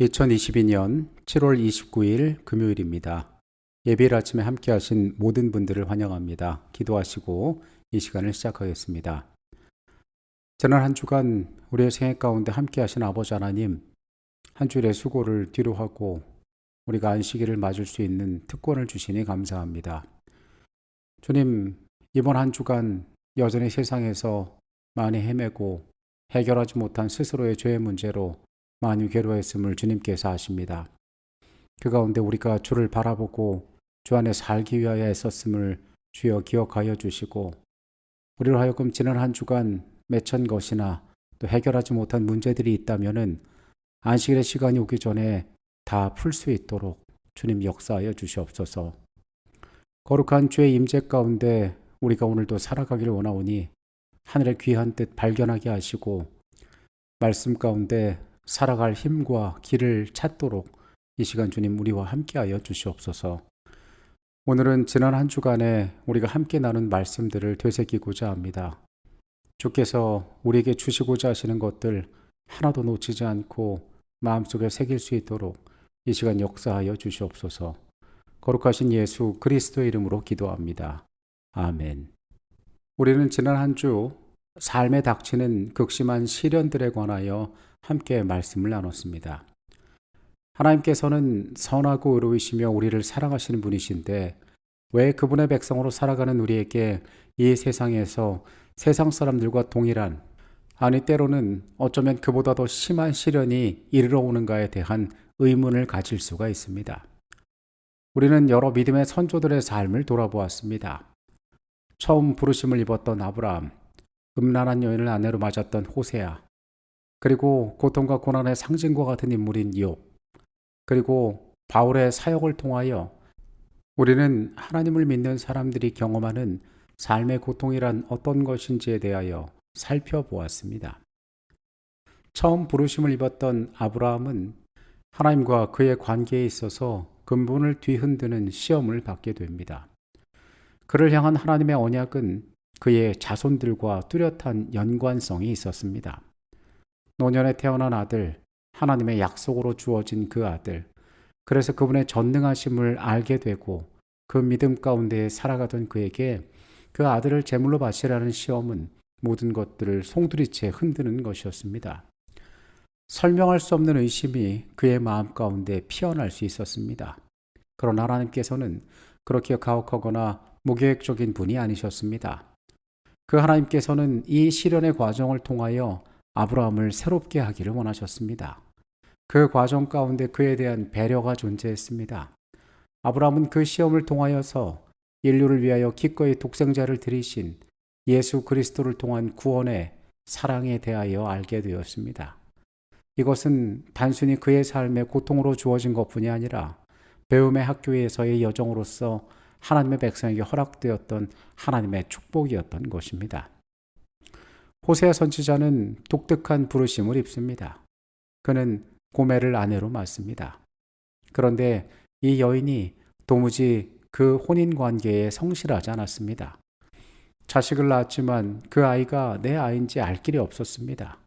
2022년 7월 29일 금요일입니다. 예배일 아침에 함께 하신 모든 분들을 환영합니다. 기도하시고 이 시간을 시작하겠습니다. 지난 한 주간 우리의 생애 가운데 함께 하신 아버지 하나님, 한 주일의 수고를 뒤로 하고 우리가 안식일을 맞을 수 있는 특권을 주시니 감사합니다. 주님, 이번 한 주간 여전히 세상에서 많이 헤매고 해결하지 못한 스스로의 죄의 문제로 많이 괴로워했음을 주님께서 아십니다. 그 가운데 우리가 주를 바라보고 주 안에 살기 위하여 애썼음을 주여 기억하여 주시고 우리로 하여금 지난 한 주간 맺힌 것이나 또 해결하지 못한 문제들이 있다면은 안식일의 시간이 오기 전에 다 풀 수 있도록 주님 역사하여 주시옵소서. 거룩한 주의 임재 가운데 우리가 오늘도 살아가기를 원하오니 하늘의 귀한 뜻 발견하게 하시고 말씀 가운데 살아갈 힘과 길을 찾도록 이 시간 주님 우리와 함께하여 주시옵소서. 오늘은 지난 한 주간에 우리가 함께 나눈 말씀들을 되새기고자 합니다. 주께서 우리에게 주시고자 하시는 것들 하나도 놓치지 않고 마음속에 새길 수 있도록 이 시간 역사하여 주시옵소서. 거룩하신 예수 그리스도의 이름으로 기도합니다. 아멘. 우리는 지난 한 주 삶에 닥치는 극심한 시련들에 관하여 함께 말씀을 나눴습니다. 하나님께서는 선하고 의로우시며 우리를 사랑하시는 분이신데 왜 그분의 백성으로 살아가는 우리에게 이 세상에서 세상 사람들과 동일한 아니 때로는 어쩌면 그보다 더 심한 시련이 이르러 오는가에 대한 의문을 가질 수가 있습니다. 우리는 여러 믿음의 선조들의 삶을 돌아보았습니다. 처음 부르심을 입었던 아브라함, 음란한 여인을 아내로 맞았던 호세아, 그리고 고통과 고난의 상징과 같은 인물인 욥, 그리고 바울의 사역을 통하여 우리는 하나님을 믿는 사람들이 경험하는 삶의 고통이란 어떤 것인지에 대하여 살펴보았습니다. 처음 부르심을 입었던 아브라함은 하나님과 그의 관계에 있어서 근본을 뒤흔드는 시험을 받게 됩니다. 그를 향한 하나님의 언약은 그의 자손들과 뚜렷한 연관성이 있었습니다. 노년에 태어난 아들, 하나님의 약속으로 주어진 그 아들, 그래서 그분의 전능하심을 알게 되고 그 믿음 가운데 살아가던 그에게 그 아들을 제물로 바치라는 시험은 모든 것들을 송두리째 흔드는 것이었습니다. 설명할 수 없는 의심이 그의 마음 가운데 피어날 수 있었습니다. 그러나 하나님께서는 그렇게 가혹하거나 무계획적인 분이 아니셨습니다. 그 하나님께서는 이 시련의 과정을 통하여 아브라함을 새롭게 하기를 원하셨습니다. 그 과정 가운데 그에 대한 배려가 존재했습니다. 아브라함은 그 시험을 통하여서 인류를 위하여 기꺼이 독생자를 들이신 예수 그리스도를 통한 구원의 사랑에 대하여 알게 되었습니다. 이것은 단순히 그의 삶의 고통으로 주어진 것뿐이 아니라 배움의 학교에서의 여정으로서 하나님의 백성에게 허락되었던 하나님의 축복이었던 것입니다. 호세아 선지자는 독특한 부르심을 입습니다. 그는 고매를 아내로 맞습니다. 그런데 이 여인이 도무지 그 혼인 관계에 성실하지 않았습니다. 자식을 낳았지만 그 아이가 내 아이인지 알 길이 없었습니다.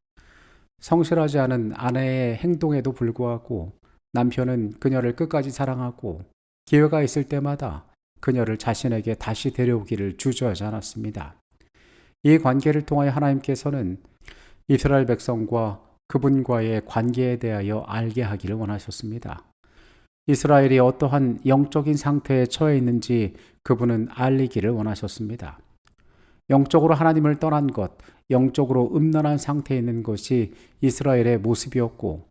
성실하지 않은 아내의 행동에도 불구하고 남편은 그녀를 끝까지 사랑하고 기회가 있을 때마다 그녀를 자신에게 다시 데려오기를 주저하지 않았습니다. 이 관계를 통하여 하나님께서는 이스라엘 백성과 그분과의 관계에 대하여 알게 하기를 원하셨습니다. 이스라엘이 어떠한 영적인 상태에 처해 있는지 그분은 알리기를 원하셨습니다. 영적으로 하나님을 떠난 것, 영적으로 음란한 상태에 있는 것이 이스라엘의 모습이었고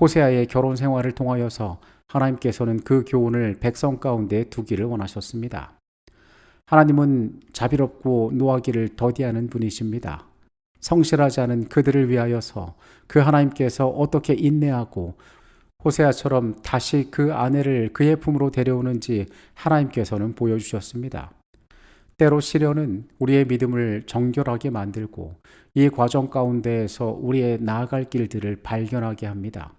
호세아의 결혼 생활을 통하여서 하나님께서는 그 교훈을 백성 가운데 두기를 원하셨습니다. 하나님은 자비롭고 노하기를 더디하는 분이십니다. 성실하지 않은 그들을 위하여서 그 하나님께서 어떻게 인내하고 호세아처럼 다시 그 아내를 그의 품으로 데려오는지 하나님께서는 보여주셨습니다. 때로 시련은 우리의 믿음을 정결하게 만들고 이 과정 가운데에서 우리의 나아갈 길들을 발견하게 합니다.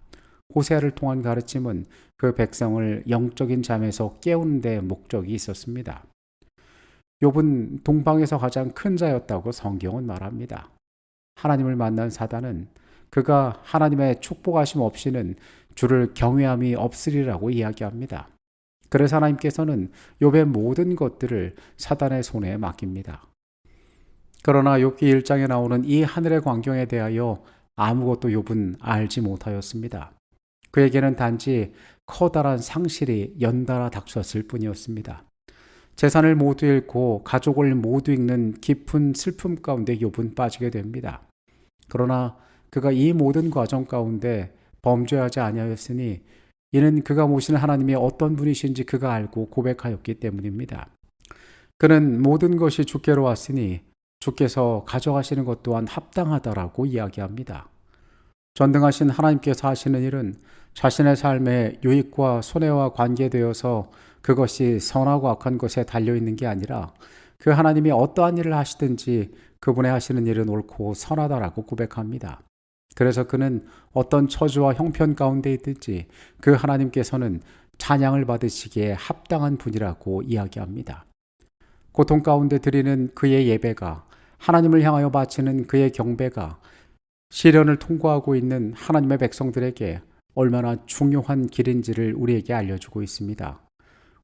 호세아를 통한 가르침은 그 백성을 영적인 잠에서 깨우는 데 목적이 있었습니다. 욥은 동방에서 가장 큰 자였다고 성경은 말합니다. 하나님을 만난 사단은 그가 하나님의 축복하심 없이는 주를 경외함이 없으리라고 이야기합니다. 그래서 하나님께서는 욥의 모든 것들을 사단의 손에 맡깁니다. 그러나 욥기 1장에 나오는 이 하늘의 광경에 대하여 아무것도 욥은 알지 못하였습니다. 그에게는 단지 커다란 상실이 연달아 닥쳤을 뿐이었습니다. 재산을 모두 잃고 가족을 모두 잃는 깊은 슬픔 가운데 욥은 빠지게 됩니다. 그러나 그가 이 모든 과정 가운데 범죄하지 아니하였으니 이는 그가 모시는 하나님이 어떤 분이신지 그가 알고 고백하였기 때문입니다. 그는 모든 것이 주께로 왔으니 주께서 가져가시는 것 또한 합당하다라고 이야기합니다. 전등하신 하나님께서 하시는 일은 자신의 삶의 유익과 손해와 관계되어서 그것이 선하고 악한 것에 달려 있는 게 아니라 그 하나님이 어떠한 일을 하시든지 그분의 하시는 일은 옳고 선하다라고 고백합니다. 그래서 그는 어떤 처주와 형편 가운데 있든지 그 하나님께서는 찬양을 받으시기에 합당한 분이라고 이야기합니다. 고통 가운데 드리는 그의 예배가 하나님을 향하여 바치는 그의 경배가 시련을 통과하고 있는 하나님의 백성들에게 얼마나 중요한 길인지를 우리에게 알려주고 있습니다.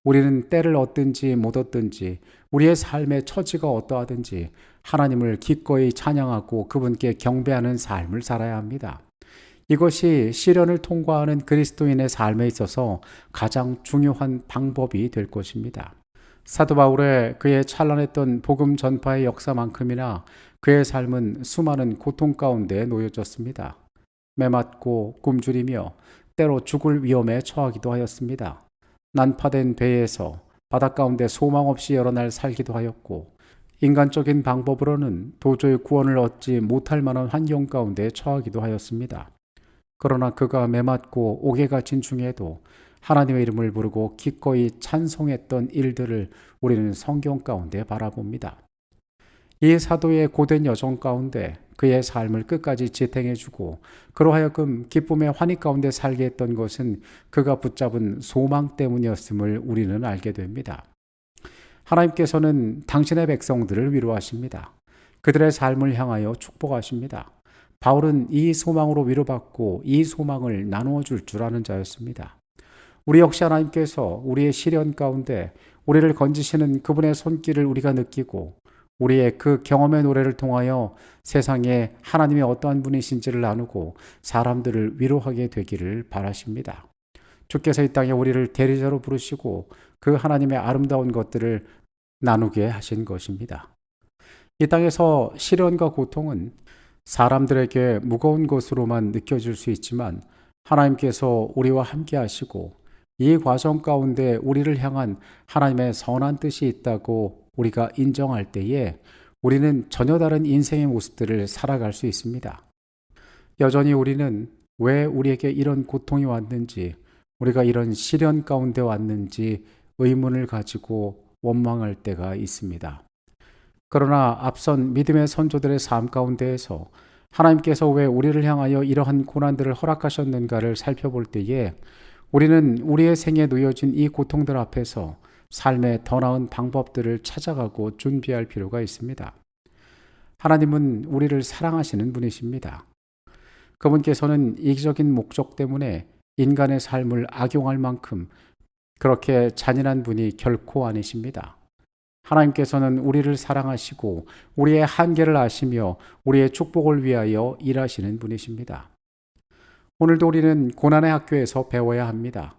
우리는 때를 얻든지 못 얻든지 우리의 삶의 처지가 어떠하든지 하나님을 기꺼이 찬양하고 그분께 경배하는 삶을 살아야 합니다. 이것이 시련을 통과하는 그리스도인의 삶에 있어서 가장 중요한 방법이 될 것입니다. 사도 바울의 그의 찬란했던 복음 전파의 역사만큼이나 그의 삶은 수많은 고통 가운데 놓여졌습니다. 매맞고 굶주리며 때로 죽을 위험에 처하기도 하였습니다. 난파된 배에서 바닷 가운데 소망 없이 여러 날 살기도 하였고 인간적인 방법으로는 도저히 구원을 얻지 못할 만한 환경 가운데 처하기도 하였습니다. 그러나 그가 매맞고 옥에 갇힌 중에도 하나님의 이름을 부르고 기꺼이 찬송했던 일들을 우리는 성경 가운데 바라봅니다. 이 사도의 고된 여정 가운데 그의 삶을 끝까지 지탱해주고 그로 하여금 기쁨의 환희 가운데 살게 했던 것은 그가 붙잡은 소망 때문이었음을 우리는 알게 됩니다. 하나님께서는 당신의 백성들을 위로하십니다. 그들의 삶을 향하여 축복하십니다. 바울은 이 소망으로 위로받고 이 소망을 나누어 줄 줄 아는 자였습니다. 우리 역시 하나님께서 우리의 시련 가운데 우리를 건지시는 그분의 손길을 우리가 느끼고 우리의 그 경험의 노래를 통하여 세상에 하나님이 어떠한 분이신지를 나누고 사람들을 위로하게 되기를 바라십니다. 주께서 이 땅에 우리를 대리자로 부르시고 그 하나님의 아름다운 것들을 나누게 하신 것입니다. 이 땅에서 시련과 고통은 사람들에게 무거운 것으로만 느껴질 수 있지만 하나님께서 우리와 함께 하시고 이 과정 가운데 우리를 향한 하나님의 선한 뜻이 있다고 우리가 인정할 때에 우리는 전혀 다른 인생의 모습들을 살아갈 수 있습니다. 여전히 우리는 왜 우리에게 이런 고통이 왔는지, 우리가 이런 시련 가운데 왔는지 의문을 가지고 원망할 때가 있습니다. 그러나 앞선 믿음의 선조들의 삶 가운데에서 하나님께서 왜 우리를 향하여 이러한 고난들을 허락하셨는가를 살펴볼 때에 우리는 우리의 생에 놓여진 이 고통들 앞에서 삶의 더 나은 방법들을 찾아가고 준비할 필요가 있습니다. 하나님은 우리를 사랑하시는 분이십니다. 그분께서는 이기적인 목적 때문에 인간의 삶을 악용할 만큼 그렇게 잔인한 분이 결코 아니십니다. 하나님께서는 우리를 사랑하시고 우리의 한계를 아시며 우리의 축복을 위하여 일하시는 분이십니다. 오늘도 우리는 고난의 학교에서 배워야 합니다.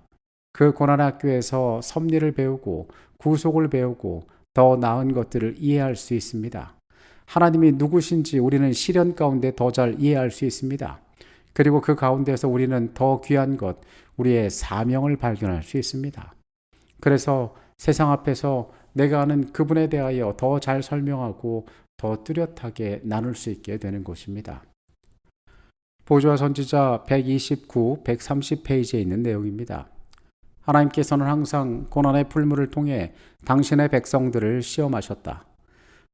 그 고난의 학교에서 섭리를 배우고 구속을 배우고 더 나은 것들을 이해할 수 있습니다. 하나님이 누구신지 우리는 시련 가운데 더 잘 이해할 수 있습니다. 그리고 그 가운데서 우리는 더 귀한 것, 우리의 사명을 발견할 수 있습니다. 그래서 세상 앞에서 내가 아는 그분에 대하여 더 잘 설명하고 더 뚜렷하게 나눌 수 있게 되는 것입니다. 보조와 선지자 129, 130페이지에 있는 내용입니다. 하나님께서는 항상 고난의 풀물을 통해 당신의 백성들을 시험하셨다.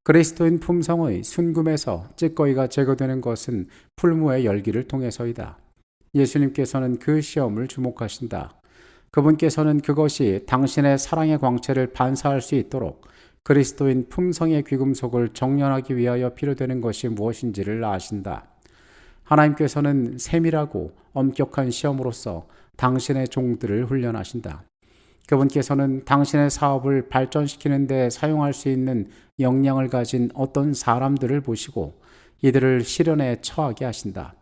그리스도인 품성의 순금에서 찌꺼기가 제거되는 것은 풀무의 열기를 통해서이다. 예수님께서는 그 시험을 주목하신다. 그분께서는 그것이 당신의 사랑의 광채를 반사할 수 있도록 그리스도인 품성의 귀금속을 정련하기 위하여 필요되는 것이 무엇인지를 아신다. 하나님께서는 세밀하고 엄격한 시험으로서 당신의 종들을 훈련하신다. 그분께서는 당신의 사업을 발전시키는 데 사용할 수 있는 역량을 가진 어떤 사람들을 보시고 이들을 실현에 처하게 하신다.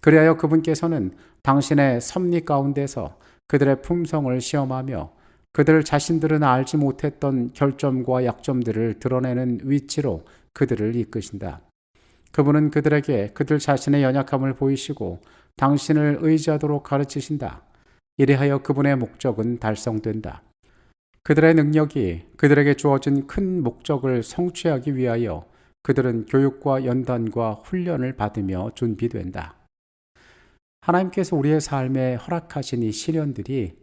그리하여 그분께서는 당신의 섭리 가운데서 그들의 품성을 시험하며 그들 자신들은 알지 못했던 결점과 약점들을 드러내는 위치로 그들을 이끄신다. 그분은 그들에게 그들 자신의 연약함을 보이시고 당신을 의지하도록 가르치신다. 이래하여 그분의 목적은 달성된다. 그들의 능력이 그들에게 주어진 큰 목적을 성취하기 위하여 그들은 교육과 연단과 훈련을 받으며 준비된다. 하나님께서 우리의 삶에 허락하신 이 시련들이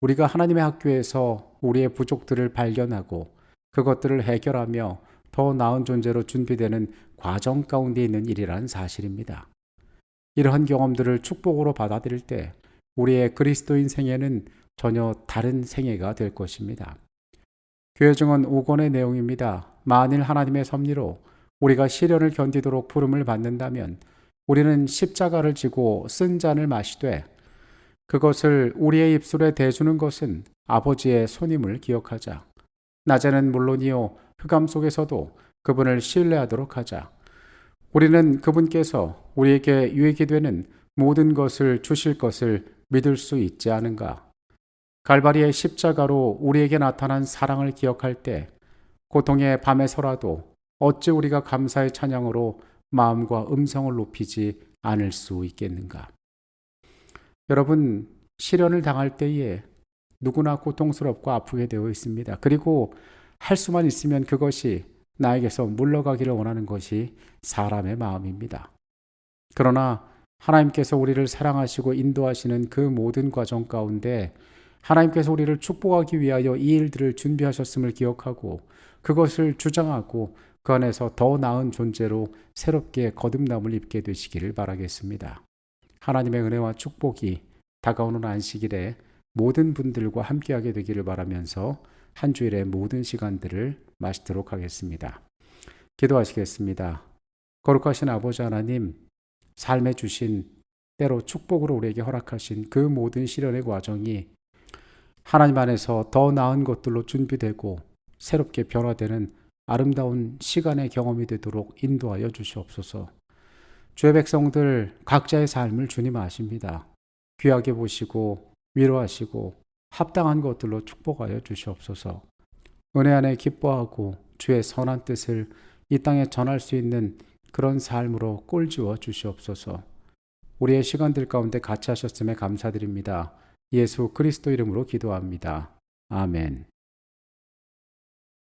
우리가 하나님의 학교에서 우리의 부족들을 발견하고 그것들을 해결하며 더 나은 존재로 준비되는 과정 가운데 있는 일이라는 사실입니다. 이러한 경험들을 축복으로 받아들일 때 우리의 그리스도인 생애는 전혀 다른 생애가 될 것입니다. 교회 증언 5권의 내용입니다. 만일 하나님의 섭리로 우리가 시련을 견디도록 부름을 받는다면 우리는 십자가를 지고 쓴 잔을 마시되 그것을 우리의 입술에 대주는 것은 아버지의 손임을 기억하자. 낮에는 물론이요 흑암 속에서도 그분을 신뢰하도록 하자. 우리는 그분께서 우리에게 유익이 되는 모든 것을 주실 것을 믿을 수 있지 않은가? 갈바리의 십자가로 우리에게 나타난 사랑을 기억할 때 고통의 밤에서라도 어찌 우리가 감사의 찬양으로 마음과 음성을 높이지 않을 수 있겠는가? 여러분, 시련을 당할 때에 누구나 고통스럽고 아프게 되어 있습니다. 그리고 할 수만 있으면 그것이 나에게서 물러가기를 원하는 것이 사람의 마음입니다. 그러나 하나님께서 우리를 사랑하시고 인도하시는 그 모든 과정 가운데 하나님께서 우리를 축복하기 위하여 이 일들을 준비하셨음을 기억하고 그것을 주장하고 그 안에서 더 나은 존재로 새롭게 거듭남을 입게 되시기를 바라겠습니다. 하나님의 은혜와 축복이 다가오는 안식일에 모든 분들과 함께하게 되기를 바라면서 한 주일의 모든 시간들을 마치도록 하겠습니다. 기도하시겠습니다. 거룩하신 아버지 하나님, 삶에 주신 때로 축복으로 우리에게 허락하신 그 모든 시련의 과정이 하나님 안에서 더 나은 것들로 준비되고 새롭게 변화되는 아름다운 시간의 경험이 되도록 인도하여 주시옵소서. 주의 백성들 각자의 삶을 주님 아십니다. 귀하게 보시고 위로하시고 합당한 것들로 축복하여 주시옵소서. 은혜 안에 기뻐하고 주의 선한 뜻을 이 땅에 전할 수 있는 그런 삶으로 꼴지어 주시옵소서. 우리의 시간들 가운데 같이 하셨음에 감사드립니다. 예수 그리스도 이름으로 기도합니다. 아멘.